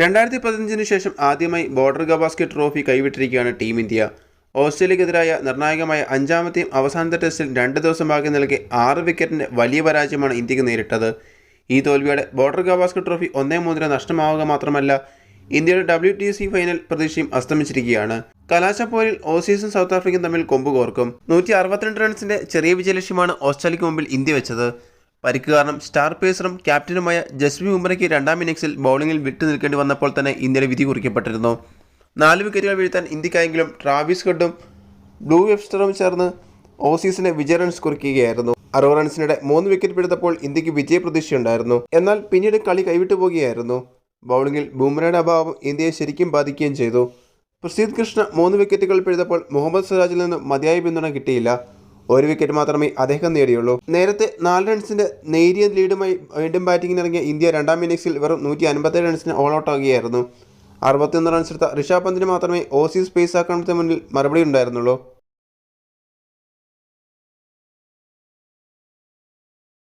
രണ്ടായിരത്തി പതിനഞ്ചിന് ശേഷം ആദ്യമായി ബോർഡർ ഗവാസ്കി ട്രോഫി കൈവിട്ടിരിക്കുകയാണ് ടീം ഇന്ത്യ. ഓസ്ട്രേലിയക്കെതിരായ നിർണായകമായ അഞ്ചാമത്തെയും അവസാനത്തെ ടെസ്റ്റിൽ രണ്ട് ദിവസം ബാക്കി നൽകി ആറ് വിക്കറ്റിന് വലിയ പരാജയമാണ് ഇന്ത്യയ്ക്ക് നേരിട്ടത്. ഈ തോൽവിയോടെ ബോർഡർ ഗവാസ്കർ ട്രോഫി ഒന്നേ മൂന്നിന് നഷ്ടമാവുക മാത്രമല്ല ഇന്ത്യയുടെ ഡബ്ല്യു ടി സി ഫൈനൽ പ്രതീക്ഷയും അസ്തമിച്ചിരിക്കുകയാണ്. കലാശപ്പോരിൽ ഓസീസും സൗത്ത് ആഫ്രിക്കയും തമ്മിൽ കൊമ്പ് കോർക്കും നൂറ്റി അറുപത്തിരണ്ട് റൺസിന്റെ ചെറിയ വിജയലക്ഷ്യമാണ് ഓസ്ട്രേലിയക്ക് മുമ്പിൽ ഇന്ത്യ വെച്ചത്. പരിക്ക് കാരണം സ്റ്റാർ പേസറും ക്യാപ്റ്റനുമായ ജസ്മി ഉംറയ്ക്ക് രണ്ടാം ഇന്നിംഗ്സിൽ ബൗളിംഗിൽ വിട്ടു നിൽക്കേണ്ടി വന്നപ്പോൾ തന്നെ ഇന്ത്യയുടെ വിധി കുറിക്കപ്പെട്ടിരുന്നു. നാല് വിക്കറ്റുകൾ വീഴ്ത്താൻ ഇന്ത്യക്കായെങ്കിലും ട്രാവിസ് ഹെഡും ബ്ലൂ വെബ്സ്റ്ററും ചേർന്ന് ഓസീസിന് വിജയ റൺസ് കുറിക്കുകയായിരുന്നു. അറുപത് റൺസിനിടെ മൂന്ന് വിക്കറ്റ് പിടുത്തപ്പോൾ ഇന്ത്യയ്ക്ക് വിജയ പ്രതീക്ഷയുണ്ടായിരുന്നു. എന്നാൽ പിന്നീട് കളി കൈവിട്ടു പോകുകയായിരുന്നു ബൗളിംഗിൽ ബുംറയുടെ അഭാവം ഇന്ത്യയെ ശരിക്കും ബാധിക്കുകയും ചെയ്തു. പ്രസീദ് കൃഷ്ണ മൂന്ന് വിക്കറ്റുകൾ പിഴുതപ്പോൾ മുഹമ്മദ് സിറാജിൽ നിന്ന് മതിയായ പിന്തുണ കിട്ടിയില്ല. ഒരു വിക്കറ്റ് മാത്രമേ അദ്ദേഹം നേടിയുള്ളൂ. നേരത്തെ നാല് റൺസിന്റെ നേരിയ ലീഡുമായി വീണ്ടും ബാറ്റിംഗിന് ഇറങ്ങിയ ഇന്ത്യ രണ്ടാം ഇന്നിംഗ്സിൽ വെറും നൂറ്റി അൻപത്തേഴ് റൺസിന് ഓൾ ഔട്ട് ആകുകയായിരുന്നു അറുപത്തിയൊന്ന് റൺസ് എടുത്ത ഋഷഭ് പന്തിന് മാത്രമേ ഓസീസ് പേസ് ആക്രമണത്തിന് മുന്നിൽ മറുപടി ഉണ്ടായിരുന്നുള്ളൂ.